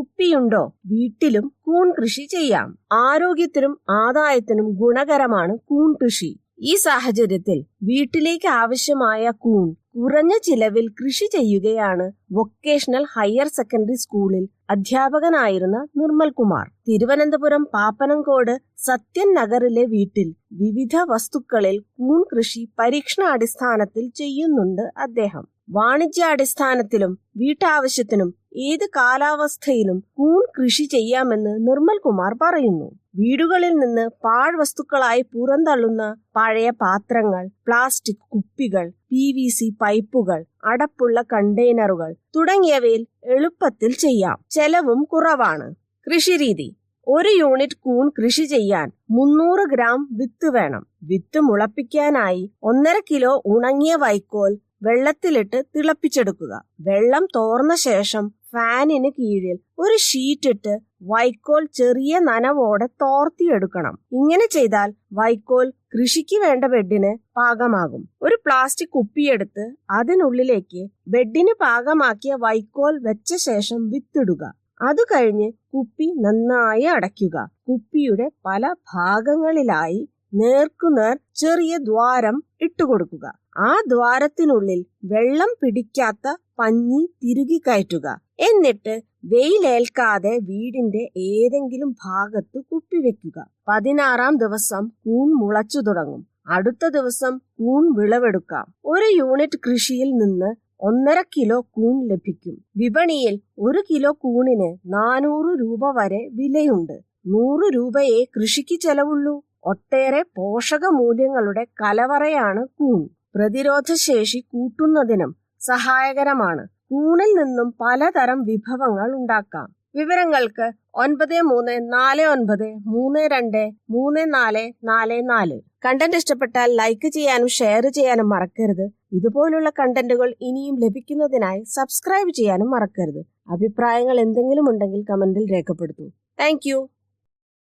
കുപ്പിയുണ്ടോ? വീട്ടിലും കൂൺ കൃഷി ചെയ്യാം. ആരോഗ്യത്തിനും ആദായത്തിനും ഗുണകരമാണ് കൂൺ കൃഷി. ഈ സാഹചര്യത്തിൽ വീട്ടിലേക്ക് ആവശ്യമായ കൂൺ കുറഞ്ഞ ചിലവിൽ കൃഷി ചെയ്യുകയാണ് വൊക്കേഷണൽ ഹയർ സെക്കൻഡറി സ്കൂളിൽ അധ്യാപകനായിരുന്ന നിർമ്മൽ കുമാർ തിരുവനന്തപുരം പാപ്പനംകോട് സത്യൻ നഗറിലെ വീട്ടിൽ വിവിധ വസ്തുക്കളിൽ കൂൺ കൃഷി പരീക്ഷണാടിസ്ഥാനത്തിൽ ചെയ്യുന്നുണ്ട് അദ്ദേഹം. വാണിജ്യാടിസ്ഥാനത്തിലും വീട്ടാവശ്യത്തിനും ഏത് കാലാവസ്ഥയിലും കൂൺ കൃഷി ചെയ്യാമെന്ന് നിർമ്മൽ കുമാർ പറയുന്നു. വീടുകളിൽ നിന്ന് പാഴ്വസ്തുക്കളായി പുറന്തള്ളുന്ന പഴയ പാത്രങ്ങൾ പ്ലാസ്റ്റിക് കുപ്പികൾ പി വി സി പൈപ്പുകൾ അടപ്പുള്ള കണ്ടെയ്നറുകൾ തുടങ്ങിയവയിൽ എളുപ്പത്തിൽ ചെയ്യാം. ചെലവും കുറവാണ്. കൃഷിരീതി. ഒരു യൂണിറ്റ് കൂൺ കൃഷി ചെയ്യാൻ മുന്നൂറ് ഗ്രാം വിത്ത് വേണം. വിത്ത് മുളപ്പിക്കാനായി ഒന്നര കിലോ ഉണങ്ങിയ വൈക്കോൽ വെള്ളത്തിലിട്ട് തിളപ്പിച്ചെടുക്കുക. വെള്ളം തോർന്ന ശേഷം ഫാനിന് കീഴിൽ ഒരു ഷീറ്റ് ഇട്ട് വൈക്കോൽ ചെറിയ നനവോടെ തോർത്തിയെടുക്കണം. ഇങ്ങനെ ചെയ്താൽ വൈക്കോൽ കൃഷിക്ക് വേണ്ട ബെഡിന് പാകമാകും. ഒരു പ്ലാസ്റ്റിക് കുപ്പിയെടുത്ത് അതിനുള്ളിലേക്ക് ബെഡിന് പാകമാക്കിയ വൈക്കോൽ വെച്ച ശേഷം വിത്തിടുക. അത് കഴിഞ്ഞ് കുപ്പി നന്നായി അടയ്ക്കുക. കുപ്പിയുടെ പല ഭാഗങ്ങളിലായി നേർക്കുനേർ ചെറിയ ദ്വാരം ഇട്ടുകൊടുക്കുക. ആ ദ്വാരത്തിനുള്ളിൽ വെള്ളം പിടിക്കാത്ത പഞ്ഞി തിരുകി കയറ്റുക. എന്നിട്ട് വെയിലേൽക്കാതെ വീടിന്റെ ഏതെങ്കിലും ഭാഗത്ത് കുപ്പിവെക്കുക. പതിനാറാം ദിവസം കൂൺ മുളച്ചു തുടങ്ങും. അടുത്ത ദിവസം കൂൺ വിളവെടുക്കാം. ഒരു യൂണിറ്റ് കൃഷിയിൽ നിന്ന് ഒന്നര കിലോ കൂൺ ലഭിക്കും. വിപണിയിൽ ഒരു കിലോ കൂണിന് നാനൂറ് രൂപ വരെ വിലയുണ്ട്. നൂറ് രൂപയെ കൃഷിക്ക് ചെലവുള്ളൂ. ഒട്ടേറെ പോഷക മൂല്യങ്ങളുടെ കലവറയാണ് കൂൺ. പ്രതിരോധശേഷി കൂട്ടുന്നതിനും സഹായകരമാണ്. കൂണിൽ നിന്നും പലതരം വിഭവങ്ങൾ ഉണ്ടാക്കാം. വിവരങ്ങൾക്ക് ഒൻപത് മൂന്ന് നാല് ഒൻപത് മൂന്ന് രണ്ട് മൂന്ന് നാല് നാല് നാല്. കണ്ടന്റ് ഇഷ്ടപ്പെട്ടാൽ ലൈക്ക് ചെയ്യാനും ഷെയർ ചെയ്യാനും മറക്കരുത്. ഇതുപോലുള്ള കണ്ടന്റുകൾ ഇനിയും ലഭിക്കുന്നതിനായി സബ്സ്ക്രൈബ് ചെയ്യാനും മറക്കരുത്. അഭിപ്രായങ്ങൾ എന്തെങ്കിലും ഉണ്ടെങ്കിൽ കമന്റിൽ രേഖപ്പെടുത്തൂ. താങ്ക്